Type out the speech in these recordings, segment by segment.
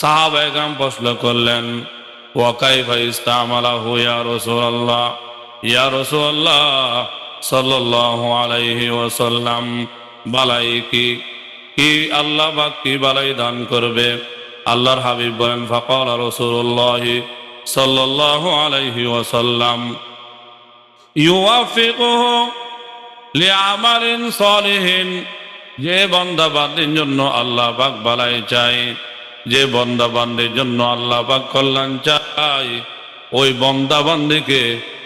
সাহাবাহাম প্রশ্ন করলেন ওয়াকাই ভাই ইস্তামালা হুয়া রসুল্লাহ ইয়া রসুল্লাহ সাল্লাহ আলাইহি ওসাল্লাম বালাই কি? কি আল্লাহ বা কি বালাই দান করবে? আল্লাহর হাবিব বলেন, ফকল রসুল্লাহ সাল্লাহ আলাইহি ওসাল্লাম ইউআফিকুহু লিআমালিন সালিহিন, যে বন্দা বান্দির জন্য আল্লাহ পাক বালাই চাই যে বন্দা বান্দির জন্য আল্লাহ পাক কল্যাণ চাই ওই বন্দা বান্দিকে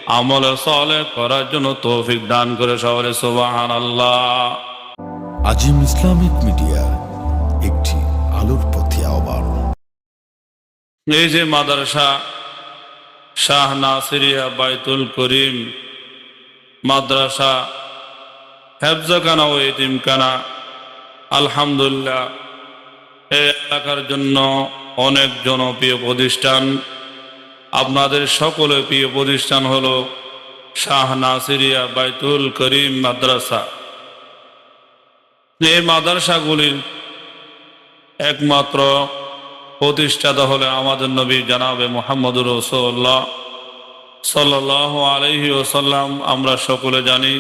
আমলে সলে করার জন্য তৌফিক দান করে সবারে সুবাহান আল্লাহ আজিম ইসলামিক মিডিয়া একটি আলোর পথে আহ্বান। এই যে মাদ্রাসা শাহ নাসিরিয়া বাইতুল করিম মাদ্রাসা হেফজখানা ও এতিমখানা আলহামদুলিল্লাহ এলাকার জন্য অনেক জনপ্রিয় প্রতিষ্ঠান। আপনাদের সকলের প্রিয় প্রতিষ্ঠান হলো শাহ নাসিরিয়া বাইতুল করিম মাদ্রাসা। এই মাদ্রাসাগুলির একমাত্র প্রতিষ্ঠাতা হলে আমাদের নবী জানাবে মোহাম্মদুর রসোল্লাহ সাল্লাহ আলহি ওসাল্লাম আমরা সকলে জানি।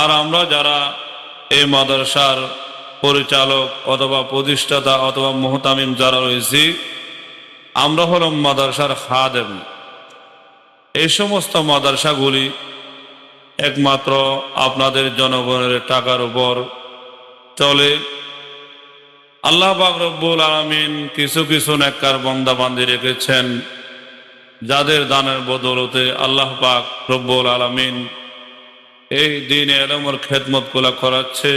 আর আমরা যারা এই মাদ্রাসার পরিচালক অথবা প্রতিষ্ঠাতা অথবা মোহতামিম যারা রয়েছি, আমরা হলাম মাদ্রাসার খাদেম। এই সমস্ত মাদ্রাসাগুলি একমাত্র আপনাদের জনগণের টাকার উপর চলে। আল্লাহ রব্বুল আলমিন কিছু কিছু নেককার বন্দা বান্দি রেখেছেন, যাদের দানের বদলতে আল্লাহ পাক রব্বুল আলমিন এই দিন এলমর খেদমতগুলা করাচ্ছে।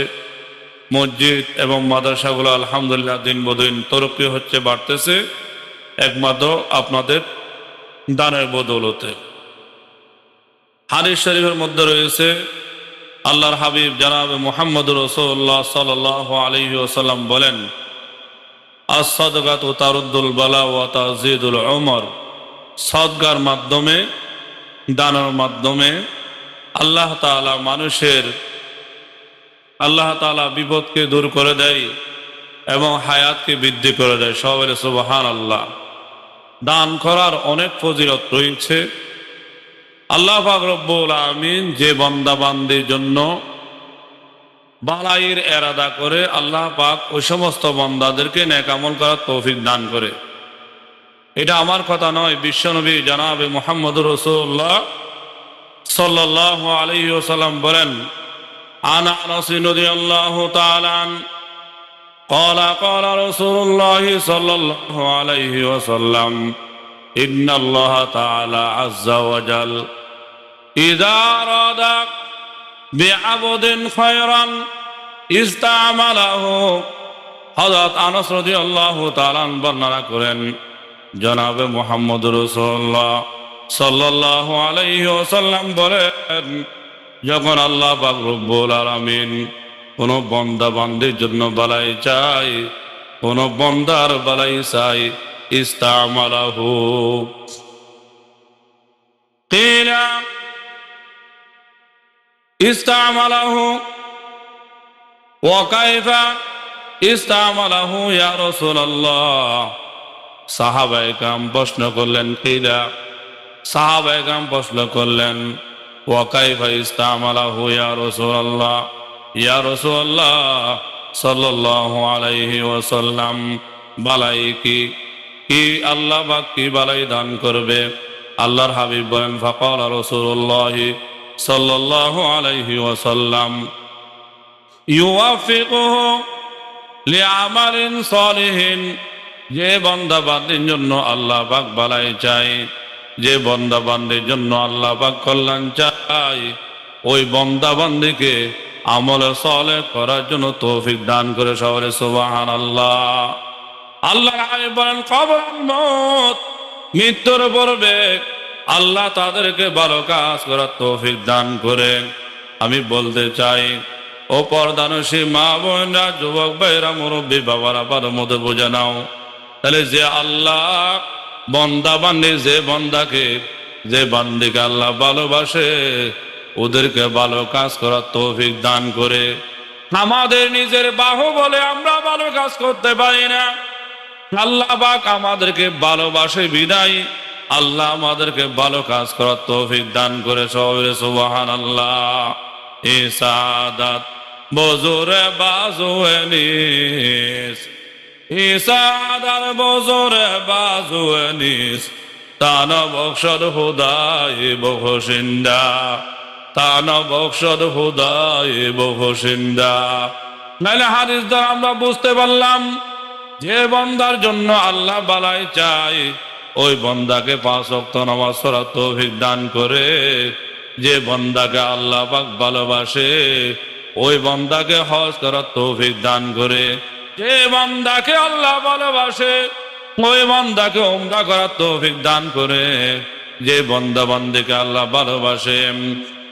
মসজিদ এবং মাদ্রাসাগুলো আলহামদুলিল্লাহ দিন বদিন তরক্কি হচ্ছে, বাড়তেছে। একমাত্র আপনাদের দানের বদৌলতে। হাদিস শরীফের মধ্যে রয়েছে, আল্লাহর হাবিব জানাব মোহাম্মদ রসুল্লাহ সাল আলহি ওসাল্লাম বলেন আসাদগাত ও তারুদ্দুল বালা ও তাজিদুল ওমর সদগার মাধ্যমে, দানের মাধ্যমে আল্লাহ তালা মানুষের আল্লাহ তালা বিপদকে দূর করে দেয় এবং হায়াতকে বৃদ্ধি করে দেয়। সবাই সুবাহান আল্লাহ দান করার অনেক ফজিলত রয়েছে। আল্লাহ পাক রব্বুল আমিন যে বন্দা বান্দির জন্য বালাইয়ের এরাদা করে, আল্লাহ পাক ওই সমস্ত বন্দাদেরকে নেকামল করার তৌফিক দান করে। এটা আমার কথা নয়, বিশ্বনবী জানাবে মোহাম্মদ রসুল্লাহ সাল্লাহ আলহি ওসাল্লাম বলেন আনা রসিনদি আল্লাহ তালান قال قال رسول الله صلى الله عليه وسلم إن الله تعالى عز وجل إذا أراد بعبد خيرا استعمله হজরত আনস রদি আল্লাহ তালান বর্ণনা করেন জনাবে মোহাম্মদ রসুল্লাহ সাল্লাহ আলাইহি ওসাল্লাম বলেন যখন আল্লাহ পাক রব্বুল আলমিন কোন বন্দা বান্দির জন্য বালাই চাই কোন বন্দার বালাই চাই ইস্তামালাহু। কিলা, ইস্তামালাহু। কাম প্রশ্ন করলেন, কিলা সাহাবাই কাম প্রশ্ন করলেন ওয়াকাইফা ইস্তামালাহু ইয়া রাসূলুল্লাহ ইয়া রাসূলুল্লাহ সাল্লাল্লাহু আলাইহি ওয়াসাল্লাম, বালাই কি কি আল্লাহ বা কি বালাই দান করবে? আল্লাহর হাবিব বলেন, ফকল রসুল্লাহ সাল্লাহ আলাইহি ওয়াসাল্লাম যে বন্দা জন্য আল্লাহ পাক বালাই চাই যে বন্দা বান্দির জন্য আল্লাহ পাক কল্যাণ চাই ওই বন্দা বান্দিকে আমলে সলে করার জন্য তৌফিক দান করে সবারে সুবাহান আল্লাহ আল্লাহ বলেন, কবর মত মৃত্যুর পূর্বে আল্লাহ তাদেরকে ভালো কাজ করার তৌফিক দান করে আমি বলতে চাই, ও পর্দানসী মা বোনরা, যুবক ভাইরা মুরব্বী বাবারা ভালো মতো বোঝে নাও। তাহলে যে আল্লাহ বন্দা বান্দি যে বন্দাকে যে বান্দিকে আল্লাহ ভালোবাসে, ওদেরকে ভালো কাজ করার তৌফিক দান করে। আমাদের নিজের বাহু বলে আমরা ভালো কাজ করতে পারি না। আল্লাহ বাক আমাদেরকে ভালোবাসে, বিদায়। আল্লাহ আমাদেরকে ভালো কাজ করার তৌফিক দান করে সবের সুবহান আল্লাহ এ সাদাত বজুরে বাজুয়ে নিস ইসাদার বজরে নিস তান বক্সর হুদাই বহসিন্দা তান বক্সর হুদাই বহসিন্দা নাহলে হাদিস দ্বারা আমরা বুঝতে পারলাম, যে বন্দার জন্য আল্লাহ বালাই চাই ওই বন্দাকে পাঁচ অক্ত নামাজ পড়ার তৌফিক দান করে, যে বন্দাকে আল্লাহ পাক ভালোবাসে, ওই বন্দাকে হজ করার তৌফিক দান করে। যে বন্দাকে আল্লাহ ভালোবাসে ওই বন্দাকে উমরা করার তৌফিক দান করে। যে বন্দা বন্দিকে আল্লাহ ভালোবাসে,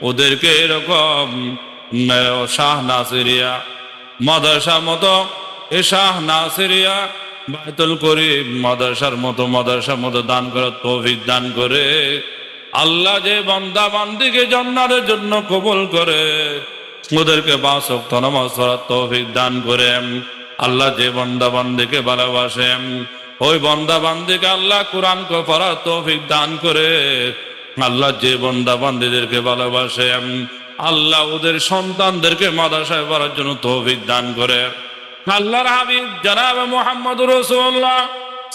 ওদেরকে এরকম শাহ নাসিরিয়া, মাদ্রাসার মতো এ শাহ নাসিরিয়া, বাইতুল করিম মাদ্রাসার মতো মাদ্রাসার মতো দান করার তৌফিক দান করে। আল্লাহ যে বান্দা বান্দিকে জন্নারের জন্য কবুল করে, ওদেরকে বাস নামাজ পড়ার তৌফিক দান করে। আল্লাহ যে বন্দা বান্দিকে ভালোবাসেন ওই বন্দা বান্দিকে আল্লাহ কোরআন কো পড়ার তৌফিক দান করে। আল্লাহ যে বন্দা বান্দিদেরকে ভালোবাসেন আল্লাহ ওদের সন্তানদেরকে মাদ্রাসায় পড়ার জন্য তৌফিক দান করে। আল্লাহর হাবিব জনাব মোহাম্মদ রসুল্লাহ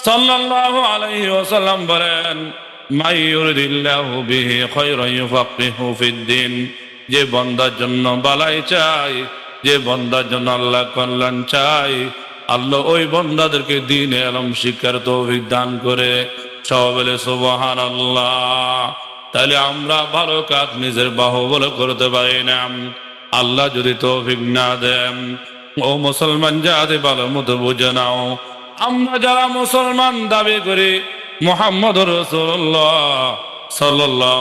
সাল্লাল্লাহু আলাইহি ওয়াসাল্লাম বলেন যে বন্দার জন্য বালাই চাই, যে বন্দার জন্য আল্লাহ কল্যাণ চাই আল্লাহ ওই বন্দাদেরকে দিন এলম শিক্ষার তৌফিক দান করে। সবাই সুবহান আল্লাহ তাহলে আমরা ভালো কাজ নিজের বাহুবল করতে পারি না। আল্লাহ যদি তৌফিক না দেন, ও মুসলমান যাতে ভালো মতো বুঝে নাও। আমরা যারা মুসলমান দাবি করি মোহাম্মদ রসুল্লাহ সাল্লাহ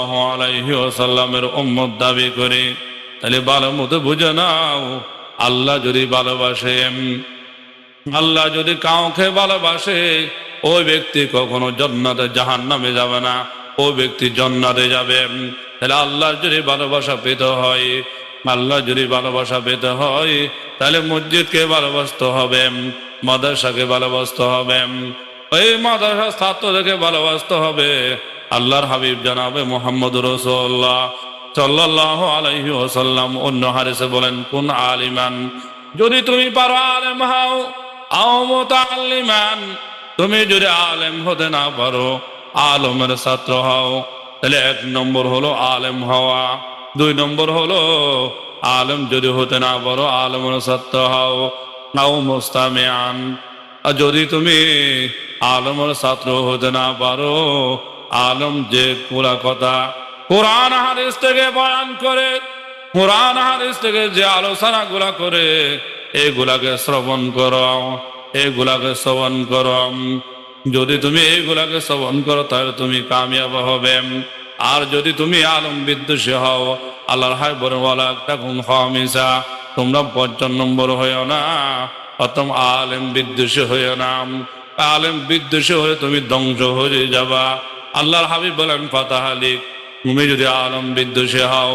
উম্মত দাবি করি, তাহলে ভালো মতো বুঝে নাও। আল্লাহ যদি ভালোবাসেন আল্লাহ যদি কাউকে ভালোবাসে, ওই ব্যক্তি কখনো জন্নাতে জাহান নামে যাবে না। ওই ব্যক্তি জন্নাতে যাবে। তাহলে আল্লাহর যদি ভালোবাসা পেতে হয়, আল্লাহ যদি ভালোবাসা পেতে হয়, তাহলে মসজিদকে ভালোবাসতে হবে, মাদ্রাসাকে ভালোবাসতে হবে, ওই মাদ্রাসা ছাত্রদেরকে ভালোবাসতে হবে। আল্লাহর হাবিব জানাবে মোহাম্মদ রসুল্লাহ সাল্লাহ আলাইহি ওসাল্লাম অন্য হারিসে বলেন, কোন আলিমান? যদি তুমি পারো আলেম হও আও মোতাল্লিমান তুমি যদি আলেম হতে না পারো, আলমের ছাত্র হও। তাহলে এক নম্বর হলো আলেম হওয়া। দুই নম্বর হলো, আলেম যদি হতে না পারো, আলমের ছাত্র হও। নাও মোস্তামিয়ান আর যদি তুমি আলমের ছাত্র হতে না পারো, আলম যে পুরা কথা কোরআন হাদিস থেকে বয়ান করে, কোরআন হাদিস থেকে যে আলোচনা গুলা করে এগুলাকে শ্রবণ কর এগুলাকে শ্রবণ করো। যদি তুমি এইগুলাকে শ্রবণ করো, তাহলে তুমি কামিয়াব হবে। আর যদি তুমি আলম বিদ্বেষী হও, আল্লাহর হাই বলে একটা গুণ হমিসা তোমরা পঞ্চম নম্বর হয়েও না প্রথম আলেম বিদ্বেষী হয়েও না। আলেম বিদ্বেষী হয়ে তুমি ধ্বংস হয়ে যাবা। আল্লাহর হাবিব বলেন, ফাতাহ আলিক তুমি যদি আলম বিদ্বেষী হও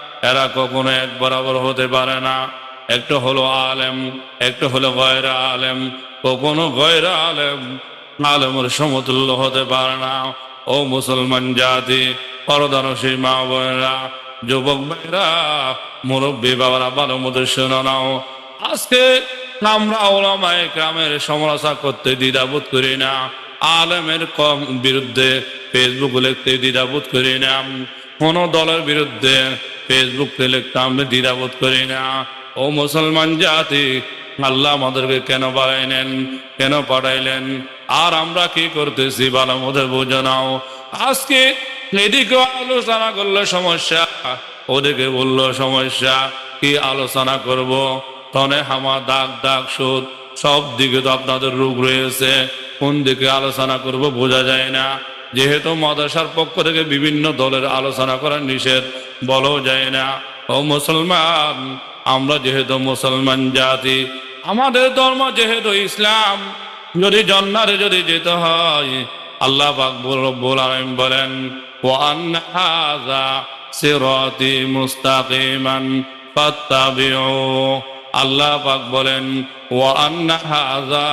এরা কখনো এক বরাবর হতে পারে না। একটু হলো আলেম, একটু হলো গয়রা আলেম, কখনো গয়রা আলেম, আলেমের সমতুল্য হতে পারে না। ও মুসলমান জাতি, পরদানসী মা বোনেরা, যুবক ভাইরা মুরব্বী বাবারা, ভালো মতো শোনো নাও। আজকে আমরা ওলামায় গ্রামের সমালোচনা করতে দ্বিধাবোধ করি না। আলেমের কম বিরুদ্ধে ফেসবুক লিখতে দ্বিধাবোধ করি না। কোন দলের বিরুদ্ধে ফেসবুকে লিখতে আমরা দ্বিধাবোধ করি না। ও মুসলমান জাতি, আল্লাহ আমাদেরকে কেন বাড়াইলেন, কেন পাঠাইলেন? আর আমরা কি করতেছি ভালো মধ্যে বুঝে নাও। আজকে এদিকে আলোচনা করলে সমস্যা, ওদিকে বলল সমস্যা, কি আলোচনা করব? তনে হামা, দাগ দাগ, সুদ, সব দিকে তো আপনাদের রোগ রয়েছে। কোন দিকে আলোচনা করব বোঝা যায় না। যেহেতু মাদ্রাসার পক্ষ থেকে বিভিন্ন দলের আলোচনা করা নিষেধ, বলাও যায় না। ও মুসলমান, আমরা যেহেতু মুসলমান জাতি, আমাদের ধর্ম যেহেতু ইসলাম, যদি জন্নারে যদি যেতে হয়, আল্লাহ বলেন আল্লাহ বলেন ওয়ান হাযা,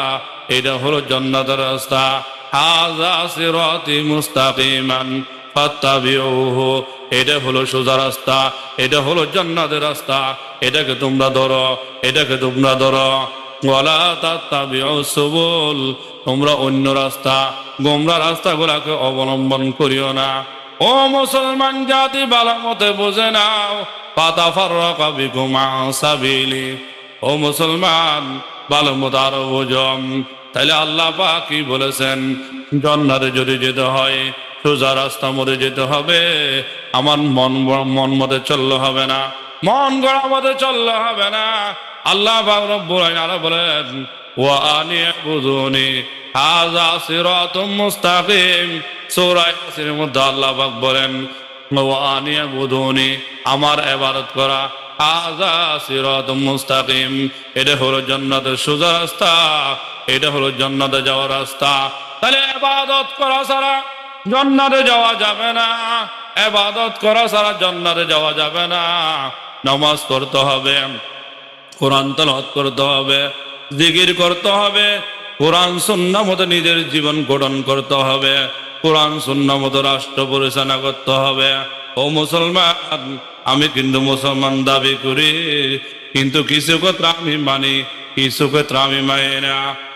এটা হলো জান্নাতের রাস্তা। হাযা সিরাতি মুস্তাকিমান, ফাত্তাবিউহু। এটা হলো সোজা রাস্তা, এটা হলো জান্নাতের রাস্তা। এটাকে তোমরা ধরো, এটাকে তোমরা ধরো। ওয়ালা তাত্তাবিউ সুবুল, তোমরা অন্য রাস্তা। গোমরা রাস্তাগুলাকে অবলম্বন করিও না। ও মুসলমান জাতি, ভালো মতে বুঝে নাও। পাতা ফাররাকা বিকুম সাবিলি। ও মুসলমান, ভালো মতো আরও বুঝম তাহলে আল্লাহ কি বলেছেন জন্নারে যদি যেতে হয়, সোজা রাস্তা মধ্যে যেতে হবে, আমার মন মন মতে চললে হবে না, মন গড়া মতে চললে হবে না। আল্লাহ বলেন, ওয়া আমার ইবাদত করা, হাযা সিরাতুম মুস্তাকিম। এটা হলো জান্নাতের সোজা রাস্তা। এটা হলো জান্নাতে যাওয়ার রাস্তা। তাহলে ইবাদত করা ছাড়া জান্নাতে যাওয়া যাবে না। ইবাদত করা ছাড়া জান্নাতে যাওয়া যাবে না। নামাজ পড়তে হবে, কোরআন তালাওয়াত করতে হবে, জিকির করতে হবে, কোরআন, সুন্নাহ মতো নিজের জীবন গঠন করতে হবে, কোরআন, সুন্নাহ মতো রাষ্ট্র পরিচালনা করতে হবে। ও মুসলমান, আমি কিন্তু মুসলমান দাবি করি, কিন্তু কিছু কথা আমি মানি, কিছু কথা আমি মানি না।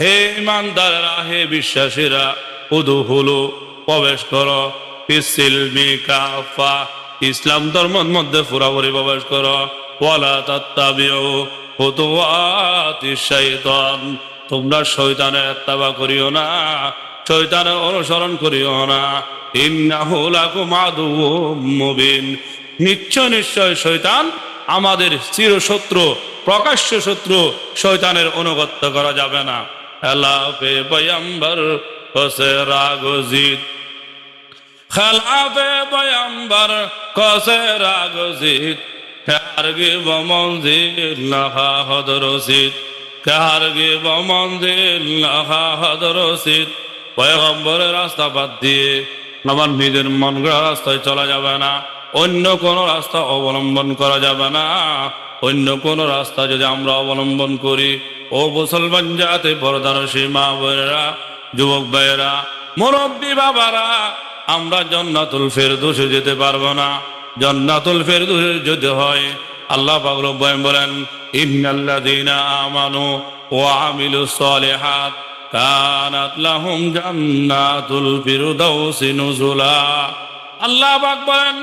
হে ইমানদাররা, হে বিশ্বাসীরা উদখুলু প্রবেশ করো ফিসিলমি কাফা ইসলাম ধর্মের মধ্যে পুরাপুরি প্রবেশ করো, ওয়ালা তাত্তাবিউ খুতুওয়াতি শাইতান, তোমরা শয়তানের ইত্তেবা করিও না, শয়তানের অনুসরণ করিও না, ইন্নাহু লাকুম আদুউম মুবিন। নিশ্চয় নিশ্চয় শয়তান আমাদের চিরশত্রু, প্রকাশ্য শত্রু, শয়তানের অনুগত্য করা যাবে না। আল্লাহ পে পয়ম্বর হোসে রাগজিত খেলাফে পয়ম্বর, কসে রাগজিত কারগে বমন্দির লাহা হদরসিত কারগে বমন্দির লাহা হদরসিত পয়গম্বরের রাস্তা বাদ দিয়ে আমার নিজের মন রাস্তায় চলা যাবে না। অন্য কোন রাস্তা অবলম্বন করা যাবে না। অন্য কোন রাস্তা যদি আমরা অবলম্বন করি ও মুসলমান জাতে পরদানসী মা বোনেরা যুবক ভাইয়েরা, মুরব্বী বাবারা, আমরা জন্নাতুল ফেরদৌসে যেতে পারব না। জন্নাতুল ফেরদৌসে যেতে হয়, আল্লাহ পাক রব্বাই বলেন আল্লাহ বলেন,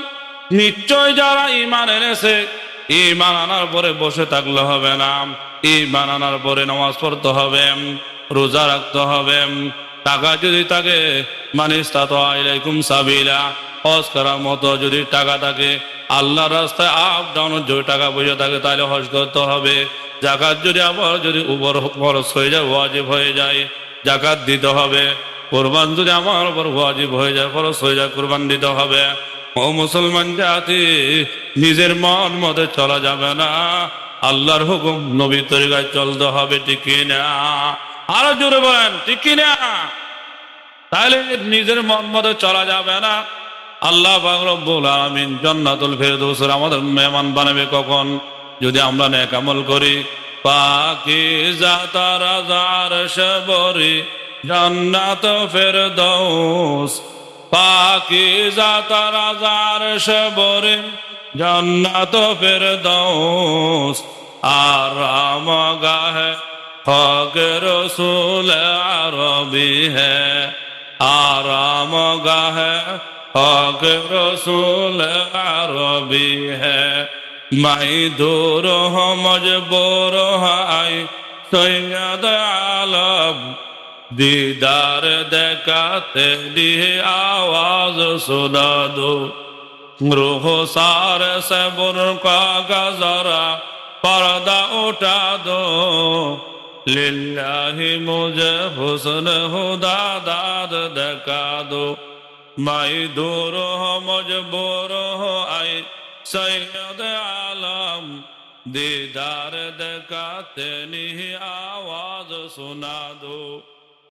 নিশ্চয় যারা ঈমান এনেছে ঈমান আনার পরে বসে থাকলে হবে না। ইমান আনার পরে নামাজ পড়তে হবে, রোজা রাখতে হবে। টাকা যদি থাকে মানিস তাতো আলাইকুম সাবিলা। হজ করার মতো যদি টাকা থাকে আল্লাহ রাস্তায় আপ ডাউন যদি টাকা পয়সা থাকে, তাহলে হজ করতে হবে। জাকাত যদি আবার যদি উপর খরচ হয়ে যায়, ওয়াজিব হয়ে যায়, জাকাত দিতে হবে। কোরবান যদি আমার উপর ওয়াজিব হয়ে যায়, খরচ হয়ে যায়, কোরবান দিতে হবে। ও মুসলমান জাতি, নিজের মন মতে চলা যাবে না। আল্লাহর হুকুম নবী তরিকায় চলতে হবে টিকি না আরও জোরে বলেন টিকি না তাহলে নিজের মন মতো চলা যাবে না। আল্লাহ রব্বুল আলামিন জান্নাতুল ফেরদৌসের আমাদের মেহমান বানাবে কখন? যদি আমরা নেক আমল করি পাকিজা তারাজার শবরি জান্নাত ফেরদৌস। পাকি যাতারা যার সে বরে, জন্নাত ফের দোস আরাম গাহ হক রসুল আরবি হে। রাম গাহে হক সুল আরবি হে। মাই দূর মজবুর হাই সৈয়দ আলব দিদার দেখাতে দিয়ে আওয়াজ শোনা দো রোহ সার সেবন কাগজরা, পর্দা ওটা দো লিল্লাহি মুঝে হুসন হুদা দাদ দেখা দো মাই দূর হো মজবুর আই সৈয়দ আলম। দিদার দেখাতে নিহি আওয়াজ শোনা দো